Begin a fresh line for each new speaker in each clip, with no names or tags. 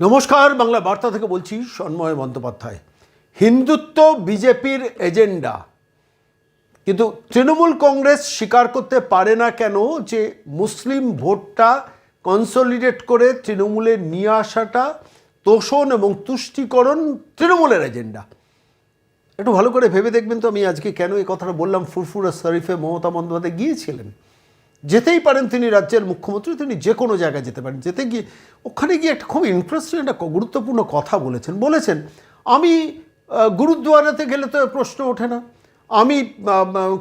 নমস্কার, বাংলা বার্তা থেকে বলছি সন্ময় বন্দ্যোপাধ্যায়। হিন্দুত্ব বিজেপির এজেন্ডা। কিন্তু তৃণমূল কংগ্রেস স্বীকার করতে পারে না কেন যে মুসলিম ভোটটা কনসলিডেট করে তৃণমূলে নিয়ে আসাটা তোষণ এবং তুষ্টিকরণ তৃণমূলের এজেন্ডা। একটু ভালো করে ভেবে দেখবেন তো আমি আজকে কেন এই কথাটা বললাম। ফুরফুরা শরীফে মমতা বন্দ্যোপাধ্যায় গিয়েছিলেন। যেতেই পারেন তিনি রাজ্যের মুখ্যমন্ত্রী, তিনি যে কোনো জায়গায় যেতে পারেন। যেতে গিয়ে ওখানে গিয়ে একটা খুব ইন্টারেস্টিং একটা গুরুত্বপূর্ণ কথা বলেছেন। বলেছেন, আমি গুরুদ্বারাতে গেলে তো প্রশ্ন ওঠে না। আমি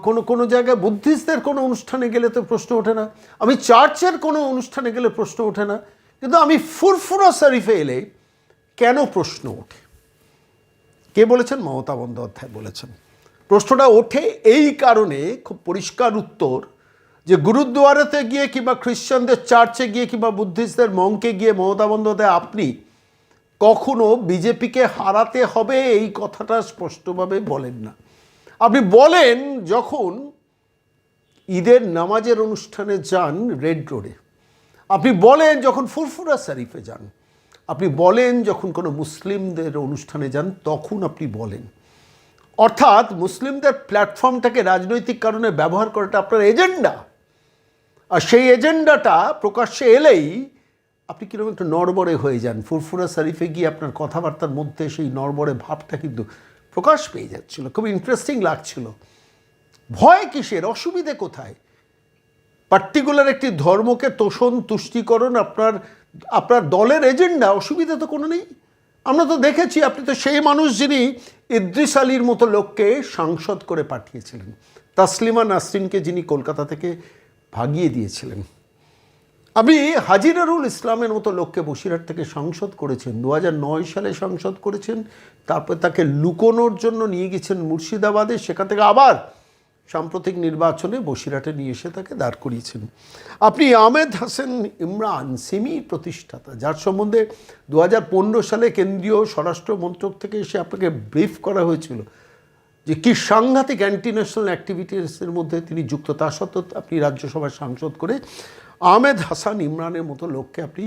কোনো কোনো জায়গায় বুদ্ধিস্টদের কোনো অনুষ্ঠানে গেলে তো প্রশ্ন ওঠে না। আমি চার্চের কোনো অনুষ্ঠানে গেলে প্রশ্ন ওঠে না। কিন্তু আমি ফুরফুরা শরীফে এলে কেন প্রশ্ন ওঠে? কে বলেছেন? মমতা বন্দ্যোপাধ্যায় বলেছেন। প্রশ্নটা ওঠে এই কারণে, খুব পরিষ্কার উত্তর যে গুরুদ্বারাতে গিয়ে কিংবা খ্রিশ্চানদের চার্চে গিয়ে কিংবা বুদ্ধিস্টদের মঙ্কে গিয়ে মমতা বন্দ্যোপাধ্যায়, আপনি কখনো বিজেপিকে হারাতে হবে? এই কথাটা স্পষ্টভাবে বলেন না। আপনি বলেন যখন ঈদের নামাজের অনুষ্ঠানে যান রেড রোডে, আপনি বলেন যখন ফুরফুরা শরীফে যান, আপনি বলেন যখন কোনো মুসলিমদের অনুষ্ঠানে যান, তখন আপনি বলেন। অর্থাৎ মুসলিমদের প্ল্যাটফর্মটাকে রাজনৈতিক কারণে ব্যবহার করাটা আপনার এজেন্ডা। সেই এজেন্ডাটা প্রকাশ্যে এলেই আপনি কীরকম একটু নড়বড়ে হয়ে যান, ফুরফুরা শরীফে গিয়ে আপনার কথাবার্তার মধ্যে সেই নড়বড়ে ভাবটা কিন্তু প্রকাশ পেয়ে যাচ্ছিল, খুব ইন্টারেস্টিং লাগছিল। ভয় কিসের? অসুবিধে কোথায়? পার্টিকুলার একটি ধর্মকে তোষণ, তুষ্টিকরণ আপনার আপনার দলের এজেন্ডা, অসুবিধা তো কোনো নেই। আমরা তো দেখেছি, আপনি তো সেই মানুষ যিনি ইদ্রিস আলীর মতো লোককে সাংসদ করে পাঠিয়েছিলেন। তাসলিমা নাসরিনকে যিনি কলকাতা থেকে ভাগিয়ে দিয়েছিলেন। আপনি হাজিরারুল ইসলামের মতো লোককে বসিরহাট থেকে সাংসদ করেছেন দু নয় সালে সাংসদ করেছেন, তারপর তাকে লুকোনোর জন্য নিয়ে গেছেন মুর্শিদাবাদে, সেখান থেকে আবার সাম্প্রতিক নির্বাচনে বসিরহাটে নিয়ে এসে তাকে দাঁড় করিয়েছেন। আপনি আহমেদ হাসান ইমরান সিমির প্রতিষ্ঠাতা, যার সম্বন্ধে দু হাজার পনেরো সালে কেন্দ্রীয় স্বরাষ্ট্র মন্ত্রক থেকে এসে আপনাকে ব্রিফ করা হয়েছিল। যে কি সাংঘাতিক অ্যান্টি ন্যাশনাল অ্যাক্টিভিটিসের মধ্যে তিনি যুক্ত, তা সত্ত্বেও আপনি রাজ্যসভায় সাংসদ করে আহমেদ হাসান ইমরানের মতো লোককে আপনি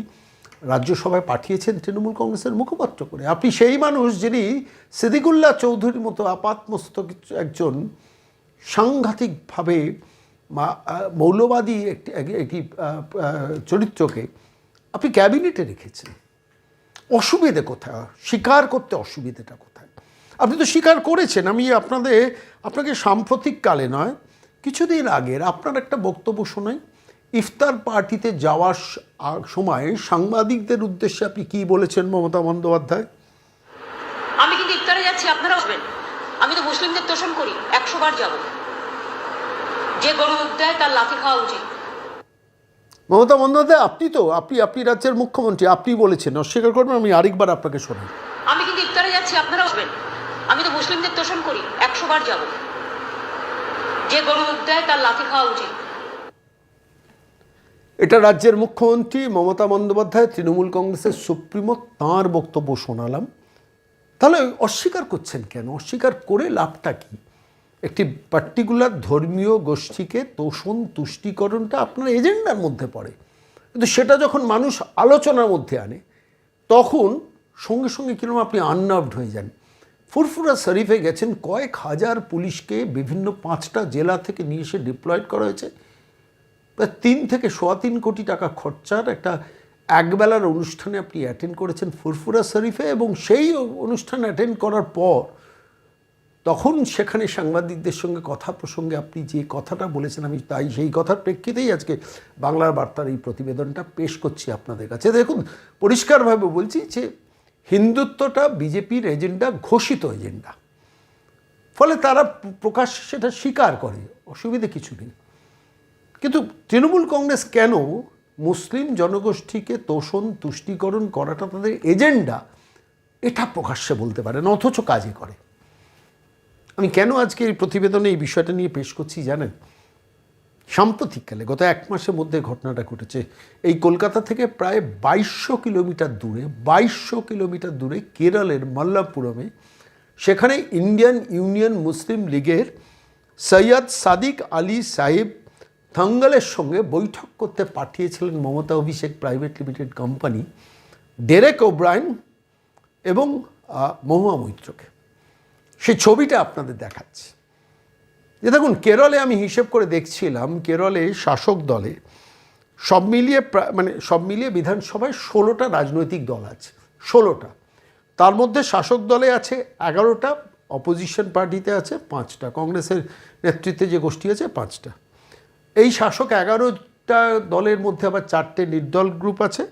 রাজ্যসভায় পাঠিয়েছেন তৃণমূল কংগ্রেসের মুখপাত্র করে। আপনি সেই মানুষ যিনি সিদ্দিকুল্লাহ চৌধুরীর মতো আপাতমস্তক একজন সাংঘাতিকভাবে মৌলবাদী একটি একটি চরিত্রকে আপনি ক্যাবিনেটে রেখেছেন। অসুবিধে কোথায়? স্বীকার করতে অসুবিধেটা কোথায়? আপনি তো স্বীকার করেছেন আমি আপনাদের আপনাকে সাম্প্রতিককালে নয় কিছুদিন আগের আপনার একটা বক্তব্য শোনাই। ইফতার পার্টিতে যাওয়ার সময় সাংবাদিকদের উদ্দেশ্যে আপনি কি বলেছেন মমতা বন্দ্যোপাধ্যায়?
আমি কিন্তু ইফতারে যাচ্ছি আপনারা আসবেন আমি তো মুসলিমদের তোষণ করি একশো বার যাব। যে গরু দেয় তার লাথি খাওয়া উচিত।
মমতা বন্দ্যোপাধ্যায় আপনি তো আপনি আপনি রাজ্যের মুখ্যমন্ত্রী আপনি বলেছেন অস্বীকার করবেন আমি আরেকবার আপনাকে শোনাই।
আমি কিন্তু ইফতারে যাচ্ছি আপনারা আসবেন আমি তো মুসলিমদের তোষণ করি, একশো বার যাব। যে গরু দেয়, তার লাথি খাওয়া উচিত।
এটা রাজ্যের মুখ্যমন্ত্রী মমতা বন্দ্যোপাধ্যায় তৃণমূল কংগ্রেসের সুপ্রিমো, তাঁর বক্তব্য শোনালাম। তাহলে অস্বীকার করছেন কেন? অস্বীকার করে লাভটা কি? একটি পার্টিকুলার ধর্মীয় গোষ্ঠীকে তোষণ, তুষ্টিকরণটা আপনার এজেন্ডার মধ্যে পড়ে। কিন্তু সেটা যখন মানুষ আলোচনার মধ্যে আনে, তখন সঙ্গে সঙ্গে কীরকম আপনি আননার্ভড হয়ে যান। ফুরফুরা শরীফে গেছেন কয়েক হাজার পুলিশকে বিভিন্ন পাঁচটা জেলা থেকে নিয়ে এসে ডিপ্লয়েড করা হয়েছে। প্রায় তিন থেকে সোয়া তিন কোটি টাকা খরচার একটা একবেলার অনুষ্ঠানে আপনি অ্যাটেন্ড করেছেন ফুরফুরা শরীফে এবং সেই অনুষ্ঠান অ্যাটেন্ড করার পর তখন সেখানে সাংবাদিকদের সঙ্গে কথা প্রসঙ্গে আপনি যে কথাটা বলেছেন, আমি তাই সেই কথার প্রেক্ষিতেই আজকে বাংলার বার্তার এই প্রতিবেদনটা পেশ করছি আপনাদের কাছে। দেখুন, পরিষ্কারভাবে বলছি যে হিন্দুত্বটা বিজেপির এজেন্ডা, ঘোষিত এজেন্ডা। ফলে তারা প্রকাশ্যে সেটা স্বীকার করে, অসুবিধে কিছু নেই। কিন্তু তৃণমূল কংগ্রেস কেন মুসলিম জনগোষ্ঠীকে তোষণ, তুষ্টিকরণ করাটা তাদের এজেন্ডা, এটা প্রকাশ্যে বলতে পারে না অথচ কাজে করে। আমি কেন আজকে এই প্রতিবেদনে এই বিষয়টা নিয়ে পেশ করছি জানেন? সাম্প্রতিককালে, গত এক মাসের মধ্যে ঘটনাটা ঘটেছে। এই কলকাতা থেকে প্রায় বাইশশো কিলোমিটার দূরে, বাইশশো কিলোমিটার দূরে কেরলের মাল্লাপুরমে, সেখানে ইন্ডিয়ান ইউনিয়ন মুসলিম লীগের সৈয়দ সাদিক আলী সাহেব থাঙ্গালের সঙ্গে বৈঠক করতে পাঠিয়েছিলেন Mamata Abhishek private limited company, Derek O'Brien এবং মহুয়া মৈত্রকে। সেই ছবিটা আপনাদের দেখাচ্ছি। যে দেখুন, কেরলে আমি হিসেব করে দেখছিলাম, কেরলে শাসক দলে সব মিলিয়ে মানে সব মিলিয়ে বিধানসভায় ষোলোটা রাজনৈতিক দল আছে, ষোলোটা। তার মধ্যে শাসক দলে আছে এগারোটা অপোজিশন পার্টিতে আছে পাঁচটা, কংগ্রেসের নেতৃত্বে যে গোষ্ঠী আছে পাঁচটা। এই শাসক এগারোটা দলের মধ্যে আবার চারটে নির্দল গ্রুপ আছে,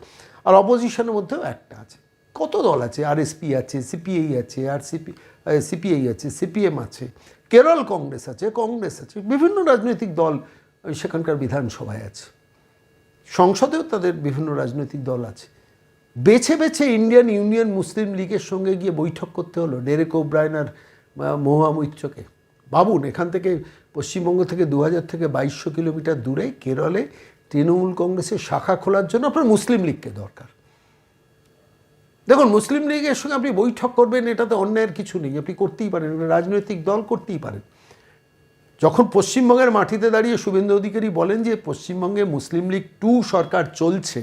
আর অপোজিশনের মধ্যেও একটা আছে। কত দল আছে? আরএসপি আছে সিপিআই আছে আর সিপি সিপিআই আছে সিপিএম আছে কেরল কংগ্রেস আছে কংগ্রেস আছে বিভিন্ন রাজনৈতিক দল সেখানকার বিধানসভায় আছে। সংসদেও তাদের বিভিন্ন রাজনৈতিক দল আছে। বেছে বেছে ইন্ডিয়ান ইউনিয়ন মুসলিম লীগের সঙ্গে গিয়ে বৈঠক করতে হলো ডেরেক ওব্রায়ন আর আহ, মহুয়া মৈত্রকে। ভাবুন এখান থেকে পশ্চিমবঙ্গ থেকে দু হাজার থেকে বাইশশো কিলোমিটার দূরে কেরলে তৃণমূল কংগ্রেসের শাখা খোলার জন্য আপনার মুসলিম লীগকে দরকার। দেখুন, মুসলিম লীগের সঙ্গে আপনি বৈঠক করবেন, এটাতে অন্যায়ের কিছু নেই। আপনি করতেই পারেন রাজনৈতিক দল করতেই পারেন। যখন পশ্চিমবঙ্গের মাটিতে দাঁড়িয়ে শুভেন্দু অধিকারী বলেন যে পশ্চিমবঙ্গে মুসলিম লীগ টু সরকার চলছে,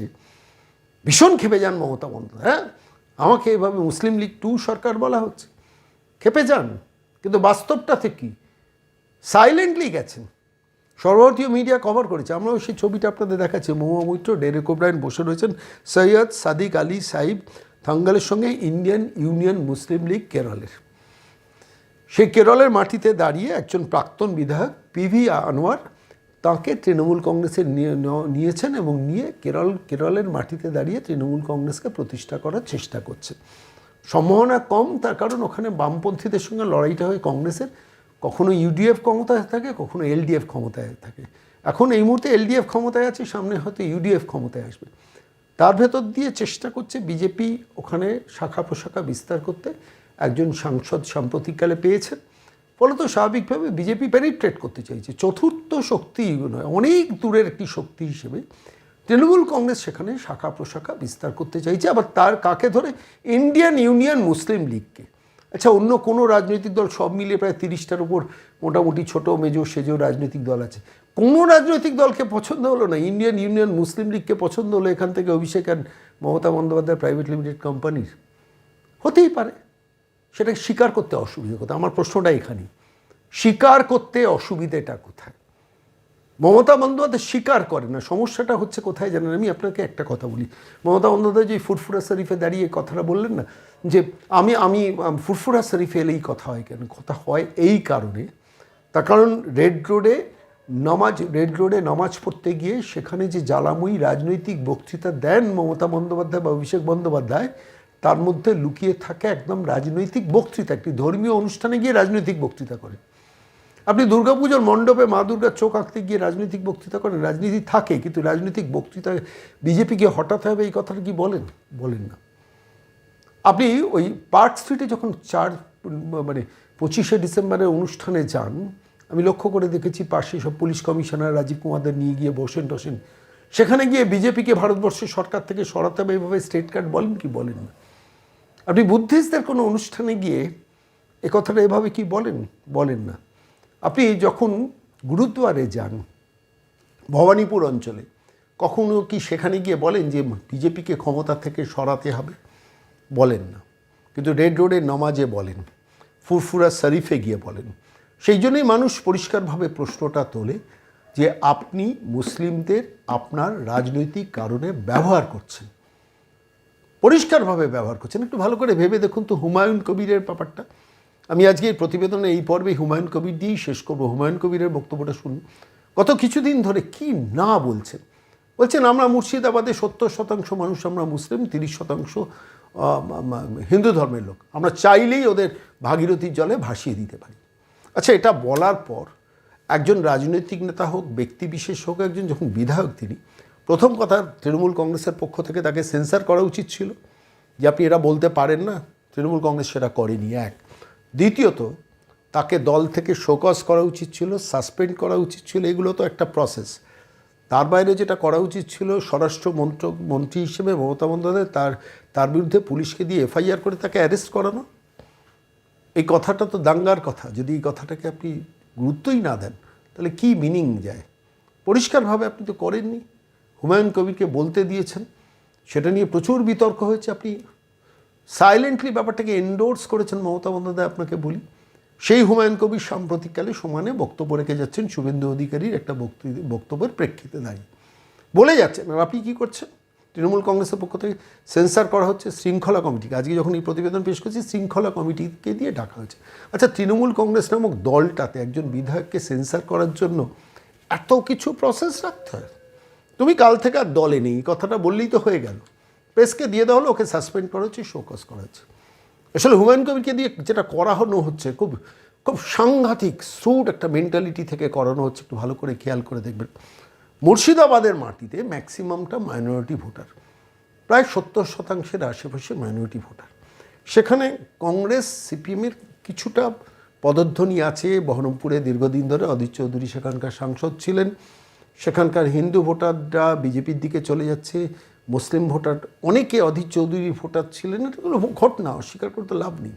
ভীষণ খেপে যান মমতা বন্দ্যোপাধ্যায় হ্যাঁ? আমাকে এভাবে মুসলিম লীগ টু সরকার বলা হচ্ছে। খেপে যান, কিন্তু বাস্তবটাতে কি? সাইলেন্টলি গেছেন। সর্বভারতীয় মিডিয়া কভার করেছে। আমরাও সেই ছবিটা আপনাদের দেখাচ্ছি। মহুয়া মৈত্র, ডেরেক ওব্রায়ন বসে রয়েছেন, সৈয়দ সাদিক আলী সাহিব থাঙ্গালের সঙ্গে ইন্ডিয়ান ইউনিয়ন মুসলিম লীগ কেরলের। সেই কেরলের মাটিতে দাঁড়িয়ে একজন প্রাক্তন বিধায়ক পিভি আনোয়ার তাকে তৃণমূল কংগ্রেসের নিয়েছেন এবং নিয়ে কেরল, কেরলের মাটিতে দাঁড়িয়ে তৃণমূল কংগ্রেসকে প্রতিষ্ঠা করার চেষ্টা করছে। সম্ভাবনা কম, তার কারণ ওখানে বামপন্থীদের সঙ্গে লড়াইটা হয় কংগ্রেসের। কখনো ইউডিএফ ক্ষমতায় থাকে, কখনো এলডিএফ ক্ষমতায় থাকে। এখন এই মুহূর্তে এলডিএফ ক্ষমতায় আছে, সামনে হয়তো ইউডিএফ ক্ষমতায় আসবে। তার ভেতর দিয়ে চেষ্টা করছে বিজেপি ওখানে শাখা প্রশাখা বিস্তার করতে। একজন সাংসদ সাম্প্রতিককালে পেয়েছেন। ফলত স্বাভাবিকভাবে বিজেপি পেনিট্রেট করতে চাইছে। চতুর্থ শক্তি নয়, অনেক দূরের একটি শক্তি হিসেবে তৃণমূল কংগ্রেস সেখানে শাখা প্রশাখা বিস্তার করতে চাইছে। আবার তার কাকে ধরে? ইন্ডিয়ান ইউনিয়ন মুসলিম লীগকে আচ্ছা অন্য কোনো রাজনৈতিক দল সব মিলিয়ে প্রায় তিরিশটার উপর মোটামুটি ছোট, মেজো, সেজো রাজনৈতিক দল আছে। কোনো রাজনৈতিক দলকে পছন্দ হলো না। ইন্ডিয়ান ইউনিয়ন, মুসলিম লীগকে পছন্দ হলো এখান থেকে অভিষেক আর মমতা বন্দ্যোপাধ্যায় প্রাইভেট লিমিটেড কোম্পানির। হতেই পারে। সেটা স্বীকার করতে অসুবিধা কোথায়? আমার প্রশ্নটা এখানেই। স্বীকার করতে অসুবিধেটা কোথায়? মমতা বন্দ্যোপাধ্যায় স্বীকার করে না। সমস্যাটা হচ্ছে কোথায় জানেন? আমি আপনাকে একটা কথা বলি। মমতা বন্দ্যোপাধ্যায় যে ফুরফুরা শরীফে দাঁড়িয়ে কথাটা বললেন না, যে আমি আমি ফুরফুরা শরীফে এলেই কথা হয় কেন? কথা হয় এই কারণে। তার কারণ রেড রোডে নামাজ, রেড রোডে নামাজ পড়তে গিয়ে সেখানে যে জ্বালাময়ী রাজনৈতিক বক্তৃতা দেন মমতা বন্দ্যোপাধ্যায় বা অভিষেক বন্দ্যোপাধ্যায়, তার মধ্যে লুকিয়ে থাকে একদম রাজনৈতিক বক্তৃতা, একটি ধর্মীয় অনুষ্ঠানে গিয়ে রাজনৈতিক বক্তৃতা করেন আপনি দুর্গাপুজোর মণ্ডপে মা দুর্গার চোখ আঁকতে গিয়ে রাজনৈতিক বক্তৃতা করেন, রাজনীতি থাকে, কিন্তু রাজনৈতিক বক্তৃতা, বিজেপিকে হঠাতে হবে এই কথাটা কি বলেন? বলেন না। আপনি ওই পার্ক স্ট্রিটে যখন চার মানে পঁচিশে ডিসেম্বরের অনুষ্ঠানে যান আমি লক্ষ্য করে দেখেছি পাশে সব পুলিশ কমিশনার রাজীব কুমারদের নিয়ে গিয়ে বসেন, টসেন। সেখানে গিয়ে বিজেপিকে ভারতবর্ষের সরকার থেকে সরাতে হবে এইভাবে স্টেট কার্ড বলেন কি বলেন না? আপনি বুদ্ধিস্টদের কোনো অনুষ্ঠানে গিয়ে এ কথাটা এভাবে কি বলেন? বলেন না। আপনি যখন গুরুদ্বারে যান, ভবানীপুর অঞ্চলে, কখনো কি সেখানে গিয়ে বলেন যে বিজেপিকে ক্ষমতা থেকে সরাতে হবে? বলেন না। কিন্তু রেড রোডে নমাজে বলেন, ফুরফুরা শরীফে গিয়ে বলেন সেই জন্যই মানুষ পরিষ্কারভাবে প্রশ্নটা তোলে যে আপনি মুসলিমদের আপনার রাজনৈতিক কারণে ব্যবহার করছেন। পরিষ্কারভাবে ব্যবহার করছেন। একটু ভালো করে ভেবে দেখুন তো হুমায়ুন কবিরের ব্যাপারটা। আমি আজকে এই প্রতিবেদনে এই পর্বে হুমায়ুন কবির দিয়েই শেষ করব। হুমায়ুন কবিরের বক্তব্যটা শুনুন। গত কিছুদিন ধরে কি না বলছেন? বলছেন, আমরা মুর্শিদাবাদে সত্তর শতাংশ মানুষ, আমরা মুসলিম, তিরিশ শতাংশ হিন্দু ধর্মের লোক। আমরা চাইলেই ওদের ভাগীরথীর জলে ভাসিয়ে দিতে পারি। আচ্ছা এটা বলার পর একজন রাজনৈতিক নেতা হোক, ব্যক্তি বিশেষ হোক, একজন যখন বিধায়ক তিনি, প্রথম কথা তৃণমূল কংগ্রেসের পক্ষ থেকে তাকে সেন্সার করা উচিত ছিল যে আপনি এরা বলতে পারেন না, তৃণমূল কংগ্রেস সেটা করেনি, এক। দ্বিতীয়ত, তাকে দল থেকে শোকস করা উচিত ছিল, সাসপেন্ড করা উচিত ছিল, এগুলো তো একটা প্রসেস। তার বাইরে যেটা করা উচিত ছিল, স্বরাষ্ট্র মন্ত্র মন্ত্রী হিসেবে মমতা বন্দ্যোপাধ্যায় তার তার বিরুদ্ধে পুলিশকে দিয়ে এফআইআর করে তাকে অ্যারেস্ট করানো এই কথাটা তো দাঙ্গার কথা। যদি এই কথাটাকে আপনি গুরুত্বই না দেন, তাহলে কি মিনিং যায়? পরিষ্কারভাবে আপনি তো করেননি। হুমায়ুন কবিরকে বলতে দিয়েছেন, সেটা নিয়ে প্রচুর বিতর্ক হয়েছে। আপনি সাইলেন্টলি ব্যাপারটাকে এন্ডোর্স করেছেন, মমতা বন্দ্যোপাধ্যায় আপনাকে বলি। সেই হুমায়ুন কবির সাম্প্রতিককালে সমানে বক্তব্য রেখে যাচ্ছেন শুভেন্দু অধিকারীর একটা বক্তব্য- বক্তব্যের প্রেক্ষিতে দাঁড়িয়ে। বলে যাচ্ছেন আর আপনি কী করছেন? তৃণমূল কংগ্রেসের পক্ষ থেকে সেন্সার করা হচ্ছে শৃঙ্খলা কমিটিকে আজকে যখন এই প্রতিবেদন পেশ করছি, শৃঙ্খলা কমিটিকে দিয়ে ডাকা হয়েছে। আচ্ছা তৃণমূল কংগ্রেস নামক দলটাতে একজন বিধায়ককে সেন্সার করার জন্য এত কিছু প্রসেস রাখতে হয়? তুমি কাল থেকে আর দলে নেই কথাটা বললেই তো হয়ে গেল। প্রেসকে দিয়ে দেওয়া হলো, ওকে সাসপেন্ড করা হচ্ছে শোকস করা হচ্ছে। আসলে হুমায়ুন কবিরকে দিয়ে যেটা করানো হচ্ছে, খুব খুব সাংঘাতিক সুট একটা মেন্টালিটি থেকে করানো হচ্ছে, একটু ভালো করে খেয়াল করে দেখবেন। মুর্শিদাবাদের মাটিতে ম্যাক্সিমামটা মাইনরিটি ভোটার। প্রায় সত্তর শতাংশের আশেপাশে মাইনরিটি ভোটার। সেখানে কংগ্রেস, সিপিএমের কিছুটা পদধ্বনি আছে। বহরমপুরে দীর্ঘদিন ধরে অধীর চৌধুরী সেখানকার সাংসদ ছিলেন। সেখানকার হিন্দু ভোটাররা বিজেপির দিকে চলে যাচ্ছে। মুসলিম ভোটার, অনেকে অধীর চৌধুরীর ভোটার ছিলেন। এগুলো ঘটনা, অস্বীকার করতে লাভ নেই।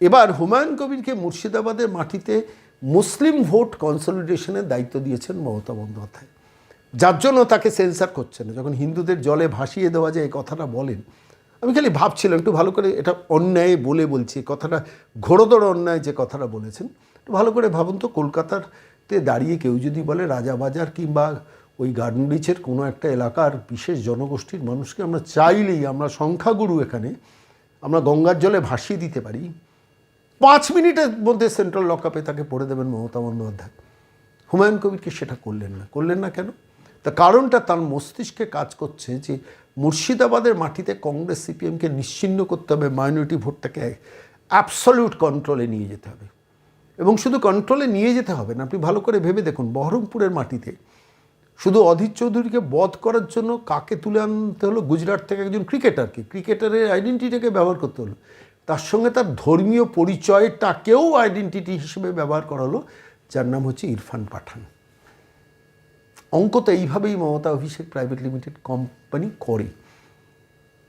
এবার হুমায়ুন কবিরকে মুর্শিদাবাদের মাটিতে মুসলিম ভোট কনসলিডেশনের দায়িত্ব দিয়েছেন মমতা বন্দ্যোপাধ্যায়। যার জন্য তাকে সেন্সার করছে না। যখন হিন্দুদের জলে ভাসিয়ে দেওয়া যায়, এই কথাটা বলেন। আমি খালি ভাবছিলাম, একটু ভালো করে এটা অন্যায় বলে বলছি কথাটা ঘোড়দর অন্যায় যে কথাটা বলেছেন, একটু ভালো করে ভাবুন তো, কলকাতাতে দাঁড়িয়ে কেউ যদি বলে রাজাবাজার কিংবা ওই গার্ডেন ব্রিজের কোনো একটা এলাকার বিশেষ জনগোষ্ঠীর মানুষকে আমরা চাইলেই, আমরা সংখ্যাগুরু এখানে, আমরা গঙ্গার জলে ভাসিয়ে দিতে পারি, পাঁচ মিনিটের মধ্যে সেন্ট্রাল লকআপে তাকে পড়ে দেবেন মমতা বন্দ্যোপাধ্যায়। হুমায়ুন কবিরকে সেটা করলেন না? করলেন না কেন? তা কারণটা তার মস্তিষ্কে কাজ করছে যে মুর্শিদাবাদের মাটিতে কংগ্রেস সিপিএমকে নিশ্চিন্ন করতে হবে মাইনরিটি ভোটটাকে অ্যাবসলিউট কন্ট্রোলে নিয়ে যেতে হবে। এবং শুধু কন্ট্রোলে নিয়ে যেতে হবে না, আপনি ভালো করে ভেবে দেখুন, বহরমপুরের মাটিতে শুধু অধীর চৌধুরীকে বধ করার জন্য কাকে তুলে আনতে হলো? গুজরাট থেকে একজন ক্রিকেটারকে ক্রিকেটারের আইডেন্টিটিকে ব্যবহার করতে হলো। তার সঙ্গে তার ধর্মীয় পরিচয়টাকেও আইডেন্টিটি হিসেবে ব্যবহার করা হলো, যার নাম হচ্ছে ইরফান পাঠান। অঙ্ক তো এইভাবেই Mamata Abhishek private limited company করে।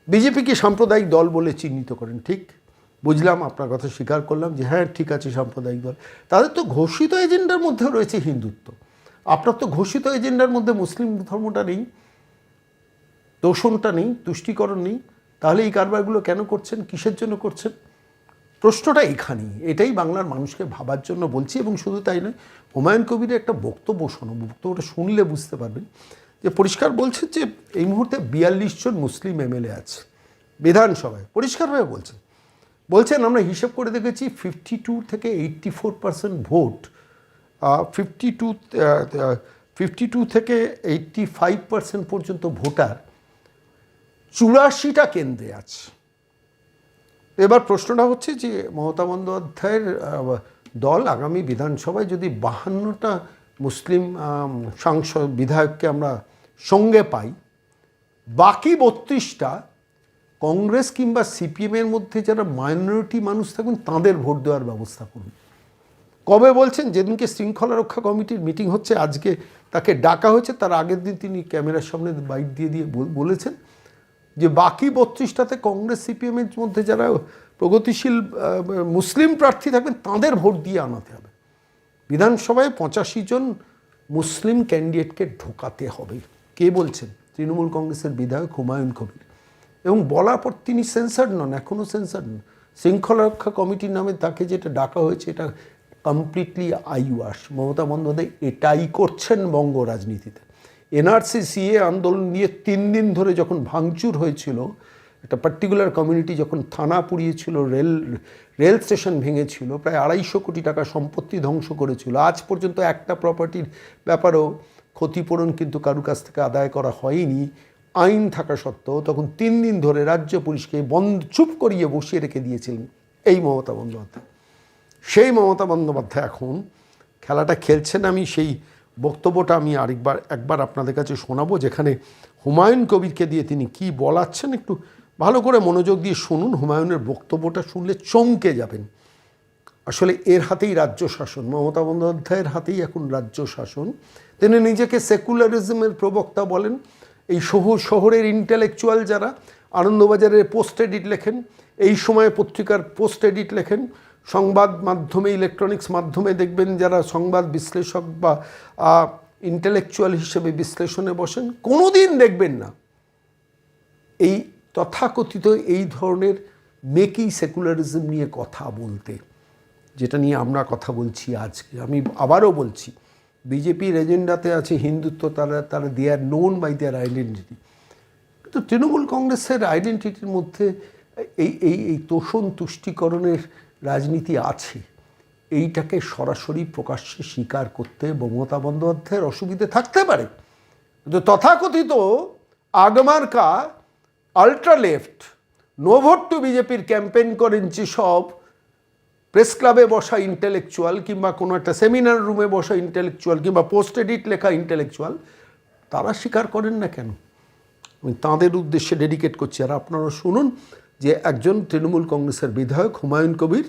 বিজেপিকে সাম্প্রদায়িক দল বলে চিহ্নিত করেন, ঠিক? বুঝলাম, আপনার কথা স্বীকার করলাম যে হ্যাঁ ঠিক আছে, সাম্প্রদায়িক দল। তাদের তো ঘোষিত এজেন্ডার মধ্যেও রয়েছে হিন্দুত্ব। আপনার তো ঘোষিত এজেন্ডার মধ্যে মুসলিম ধর্মটা নেই, দোষণটা নেই, তুষ্টিকরণ নেই। তাহলে এই কারবারগুলো কেন করছেন? কিসের জন্য করছেন? প্রশ্নটা এখানেই। এটাই বাংলার মানুষকে ভাবার জন্য বলছি এবং শুধু তাই নয়, হুমায়ুন কবিরের একটা বক্তব্য শোনো, বক্তব্যটা শুনলে বুঝতে পারবেন যে পরিষ্কার বলছেন যে এই মুহূর্তে বিয়াল্লিশ জন মুসলিম এমএলএ আছে, বিধানসভায়। পরিষ্কারভাবে বলছেন বলছেন, আমরা হিসেব করে দেখেছি ফিফটি টু থেকে eighty four percent vote fifty two fifty two থেকে এইট্টি ফাইভ পার্সেন্ট পর্যন্ত ভোটার চুরাশিটা কেন্দ্রে আছে। এবার প্রশ্নটা হচ্ছে যে মমতা বন্দ্যোপাধ্যায়ের দল আগামী বিধানসভায় যদি বাহান্নটা মুসলিম সাংসদ, বিধায়ককে আমরা সঙ্গে পাই, বাকি বত্রিশটা কংগ্রেস কিংবা সিপিএমের মধ্যে যারা মাইনরিটি মানুষ থাকবেন তাদের ভোট দেওয়ার ব্যবস্থা করুন। কবে বলছেন? যেদিনকে শৃঙ্খলা রক্ষা কমিটির মিটিং হচ্ছে, আজকে তাকে ডাকা হয়েছে, তার আগের দিন তিনি ক্যামেরার সামনে বাইক দিয়ে দিয়ে বলেছেন। যে বাকি বত্রিশটাতে কংগ্রেস সিপিএমের মধ্যে যারা প্রগতিশীল মুসলিম প্রার্থী থাকবেন, তাদের ভোট দিয়ে আনাতে হবে। বিধানসভায় পঁচাশি জন মুসলিম ক্যান্ডিডেটকে ঢোকাতে হবে। কে বলছেন? তৃণমূল কংগ্রেসের বিধায়ক হুমায়ুন কবির। এবং বলার পর তিনি সেন্সার নন এখনও সেন্সার নন। শৃঙ্খলা রক্ষা কমিটির নামে তাকে যেটা ডাকা হয়েছে, এটা কমপ্লিটলি আইওয়াস মমতা বন্দ্যোপাধ্যায় এটাই করছেন বঙ্গ রাজনীতিতে। এনআরসি সিএ আন্দোলন নিয়ে তিন দিন ধরে যখন ভাঙচুর হয়েছিল, একটা পার্টিকুলার কমিউনিটি যখন থানা পুড়িয়েছিল, রেল রেল স্টেশন ভেঙেছিল, প্রায় আড়াইশো কোটি টাকা সম্পত্তি ধ্বংস করেছিল। আজ পর্যন্ত একটা প্রপার্টির ব্যাপারেও ক্ষতিপূরণ কিন্তু কারুর কাছ থেকে আদায় করা হয়নি। আইন থাকা সত্ত্বেও তখন তিন দিন ধরে রাজ্য পুলিশকে বন্ধ, চুপ করিয়ে বসিয়ে রেখে দিয়েছিলেন এই মমতা বন্দ্যোপাধ্যায়। সেই মমতা বন্দ্যোপাধ্যায় এখন খেলাটা খেলছেন আমি সেই বক্তব্যটা আমি আরেকবার, একবার আপনাদের কাছে শোনাবো, যেখানে হুমায়ুন কবিরকে দিয়ে তিনি কি বলাচ্ছেন একটু ভালো করে মনোযোগ দিয়ে শুনুন। হুমায়ুনের বক্তব্যটা শুনলে চমকে যাবেন। আসলে এর হাতেই রাজ্য শাসন, মমতা বন্দ্যোপাধ্যায়ের হাতেই এখন রাজ্য শাসন। তিনি নিজেকে সেকুলারিজমের প্রবক্তা বলেন। এই শহর শহরের ইন্টেলেকচুয়াল যারা, আনন্দবাজারের পোস্ট এডিট লেখেন। এই সময়ে পত্রিকার পোস্ট এডিট লেখেন। সংবাদ মাধ্যমে ইলেকট্রনিক্স মাধ্যমে দেখবেন যারা সংবাদ বিশ্লেষক বা ইন্টেলেকচুয়াল হিসেবে বিশ্লেষণে বসেন কোনো দিন দেখবেন না। এই তথাকথিত এই ধরনের মেকি সেকুলারিজম নিয়ে কথা বলতে, যেটা নিয়ে আমরা কথা বলছি আজকে। আমি আবারও বলছি, বিজেপির এজেন্ডাতে আছে হিন্দুত্ব, তারা তারা they are known by their identity কিন্তু তৃণমূল কংগ্রেসের আইডেন্টিটির মধ্যে এই এই এই তোষণ তুষ্টিকরণের রাজনীতি আছে। এইটাকে সরাসরি প্রকাশ্যে স্বীকার করতে মমতা বন্দ্যোপাধ্যায়ের অসুবিধে থাকতে পারে। কিন্তু তথাকথিত আগমার্কা আল্ট্রা লেফট নো টু বিজেপির ক্যাম্পেইন করেন যেসব প্রেস ক্লাবে বসা ইন্টেলেকচুয়াল কিংবা কোনো একটা সেমিনার রুমে বসা ইন্টেলেকচুয়াল কিংবা পোস্ট এডিট লেখা ইন্টেলেকচুয়াল তারা স্বীকার করেন না কেন? আমি তাঁদের উদ্দেশ্যে ডেডিকেট করছি। আর আপনারা শুনুন যে একজন তৃণমূল কংগ্রেসের বিধায়ক হুমায়ুন কবির,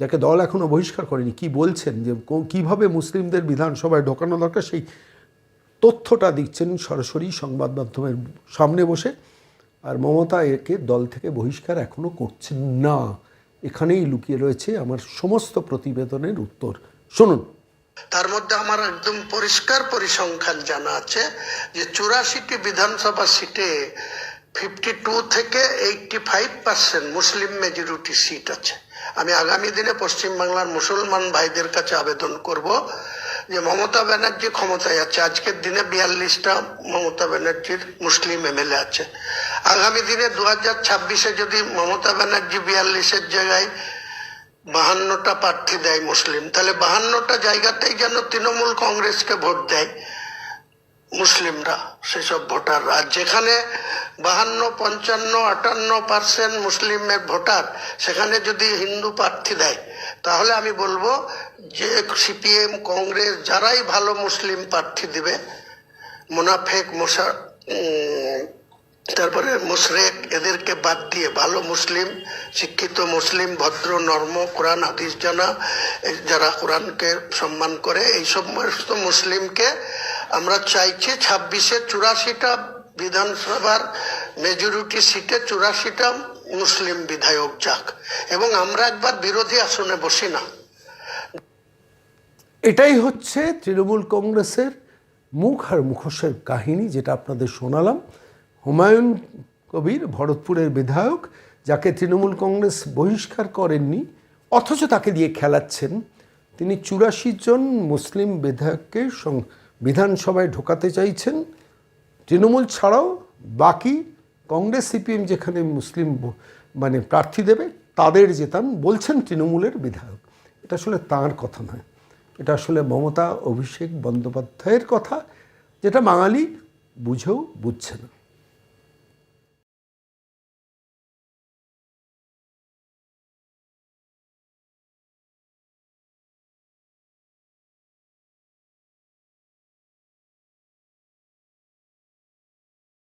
যাকে দল এখনও বহিষ্কার করেনি, কি বলছেন যে কীভাবে মুসলিমদের বিধানসভায় ঢোকানো দরকার, সেই তথ্যটা দিচ্ছেন সরাসরি সংবাদ মাধ্যমের সামনে বসে। আর মমতা একে দল থেকে বহিষ্কার এখনও করছেন না। এখানেই লুকিয়ে রয়েছে আমার সমস্ত প্রতিবেদনের উত্তর। শুনুন।
তার মধ্যে আমার একদম পরিষ্কার পরিসংখ্যান জানা আছে যে চুরাশিটি বিধানসভা সিটে ফিফটি টু থেকে eighty five percent Muslim majority seat আছে। আমি আগামী দিনে পশ্চিমবাংলার মুসলমান ভাইদের কাছে আবেদন করব যে মমতা ব্যানার্জি ক্ষমতায় আছে। আজকের দিনে বিয়াল্লিশটা মমতা ব্যানার্জির মুসলিম এমএলএ আছে। আগামী দিনে দু হাজার ছাব্বিশে যদি মমতা ব্যানার্জি বিয়াল্লিশের জায়গায় বাহান্নটা প্রার্থী দেয় মুসলিম, তাহলে বাহান্নটা জায়গাতেই যেন তৃণমূল কংগ্রেসকে ভোট দেয় মুসলিমরা। সেসব ভোটার। আর যেখানে বাহান্ন, পঞ্চান্ন, আটান্ন পার্সেন্ট মুসলিমের ভোটার, সেখানে যদি হিন্দু প্রার্থী দেয়, তাহলে আমি বলব যে সিপিএম, কংগ্রেস যারাই ভালো মুসলিম প্রার্থী দিবে, মোনাফেক মশা তারপরে মুশরেক, এদেরকে বাদ দিয়ে ভালো মুসলিম, শিক্ষিত মুসলিম, ভদ্র, নর্ম, কোরআন, হাদিস জানা যারা কোরআনকে সম্মান করে, এই সমস্ত মুসলিমকে আমরা চাইছি ছাব্বিশে চুরাশিটা বিধানসভার মেজরিটি সিটে চুরাশিটা মুসলিম বিধায়ক যাক। এবং আমরা একবার বিরোধী আসনে বসি না।
এটাই হচ্ছে তৃণমূল কংগ্রেসের মুখ আর মুখোশের কাহিনী, যেটা আপনাদের শোনালাম। হুমায়ুন কবির ভরতপুরের বিধায়ক, যাকে তৃণমূল কংগ্রেস বহিষ্কার করেননি, অথচ তাকে দিয়ে খেলাচ্ছেন। তিনি চুরাশি জন মুসলিম বিধায়ককে বিধানসভায় ঢোকাতে চাইছেন, তৃণমূল ছাড়াও বাকি কংগ্রেস, সিপিএম যেখানে মুসলিম মানে প্রার্থী দেবে, তাদের যেতাম, বলছেন তৃণমূলের বিধায়ক। এটা আসলে তাঁর কথা নয়। এটা আসলে মমতা, অভিষেক বন্দ্যোপাধ্যায়ের কথা, যেটা বাঙালি বুঝেও বুঝছে না।